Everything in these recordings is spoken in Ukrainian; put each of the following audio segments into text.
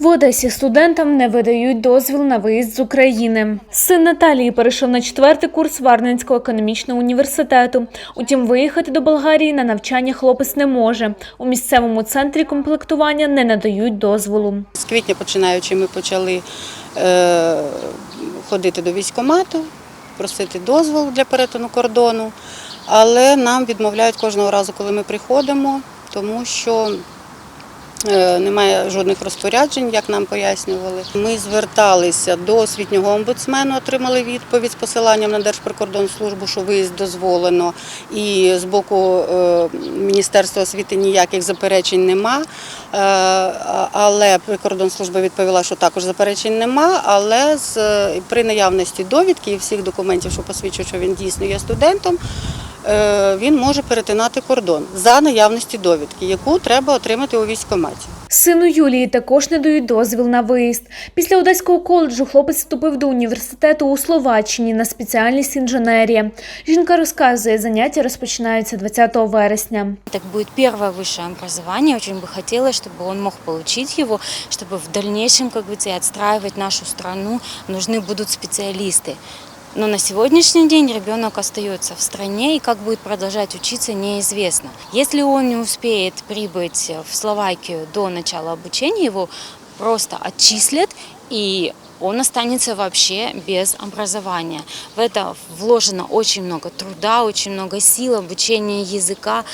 В Одесі студентам не видають дозвіл на виїзд з України. Син Наталії перейшов на четвертий курс Варненського економічного університету. Утім, виїхати до Болгарії на навчання хлопець не може. У місцевому центрі комплектування не надають дозволу. З квітня починаючи, ми почали е, ходити до військкомату, просити дозвол для перетину кордону, але нам відмовляють кожного разу, коли ми приходимо, тому що немає жодних розпоряджень, як нам пояснювали. Ми зверталися до освітнього омбудсмену, отримали відповідь з посиланням на Держприкордонслужбу, що виїзд дозволено, і з боку е, Міністерства освіти ніяких заперечень нема. Е, Але прикордонслужба відповіла, що також заперечень нема, але з, при наявності довідки і всіх документів, що посвідчують, що він дійсно є студентом, е, він може перетинати кордон за наявності довідки, яку треба отримати у військкоматі. Сину Юлії також не дають дозвіл на виїзд. Після Одеського коледжу хлопець вступив до університету у Словаччині на спеціальність інженерія. Жінка розказує, заняття розпочинаються 20 вересня. Это будет первое высшее образование. Очень бы хотелось, чтобы он мог получить его, чтобы в дальнейшем, как говорится, и отстраивать нашу страну нужны будут специалисты. Но на сегодняшний день ребенок остается в стране и как будет продолжать учиться, неизвестно. Если он не успеет прибыть в Словакию до начала обучения, его просто отчислят и он останется вообще без образования. В это вложено очень много труда, очень много сил, обучение языка,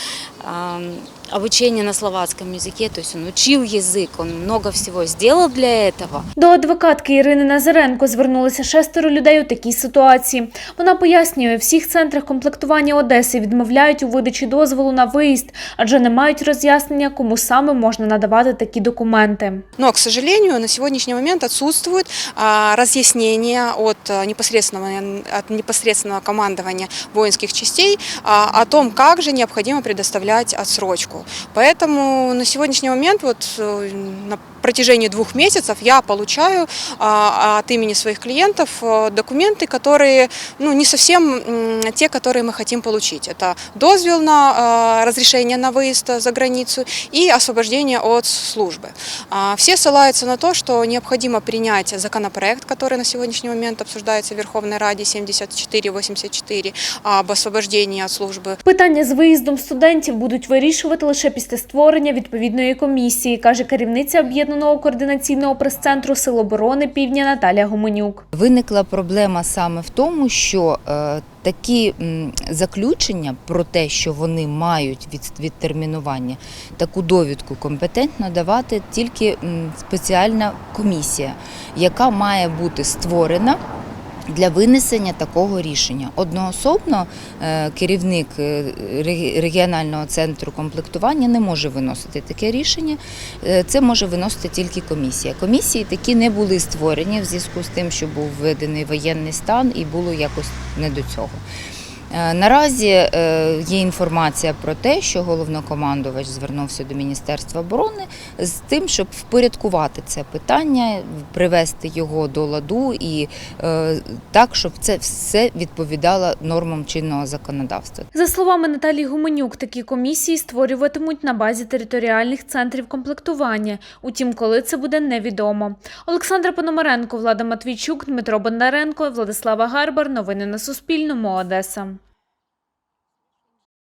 обучение на словацком языке. То есть он учил язык, он много всего сделал для этого. До адвокатки Ірини Назаренко звернулися шестеро людей у такій ситуації. Вона пояснює, в всіх центрах комплектування Одеси відмовляють у видачі дозволу на виїзд, адже не мають роз'яснення, кому саме можна надавати такі документи. Но, к сожалению, на сегодняшний момент отсутствует а, разъяснение от а, непосредственного, от непосредственного командования воинских частей а, о том, как же необходимо предоставлять отсрочку. Поэтому на сегодняшний момент, вот э, на протяжении двух месяцев, я получаю а, от имени своих клиентов э, документы, которые ну, не совсем м, те, которые мы хотим получить. Это дозвел на а, разрешение на выезд за границу и освобождение от службы. А, Все ссылаются на то, что необходимо принять законопроект, который на сегодняшний момент обсуждается в Верховной Раде 7484 об освобождении от службы. Питання з виїздом студентів будуть вирішувати лише після створення відповідної комісії, каже керівниця об'єднаного координаційного прес-центру Сил оборони Півдня Наталія Гуменюк. Виникла проблема саме в тому, що е, такі заключення про те, що вони мають від, відтермінування, таку довідку компетентно давати тільки спеціальна комісія, яка має бути створена. Для винесення такого рішення одноособно е, керівник е, регіонального центру комплектування не може виносити таке рішення. Е, Це може виносити тільки комісія. Комісії такі не були створені в зв'язку з тим, що був введений воєнний стан і було якось не до цього. Е, Наразі е, є інформація про те, що головнокомандувач звернувся до Міністерства оборони з тим, щоб впорядкувати це питання, привести його до ладу і е, так, щоб це все відповідало нормам чинного законодавства. За словами Наталії Гуменюк, такі комісії створюватимуть на базі територіальних центрів комплектування. Утім, коли це буде невідомо. Олександра Пономаренко, Влада Матвійчук, Дмитро Бондаренко, Владислава Гарбар. Новини на Суспільному. Одеса.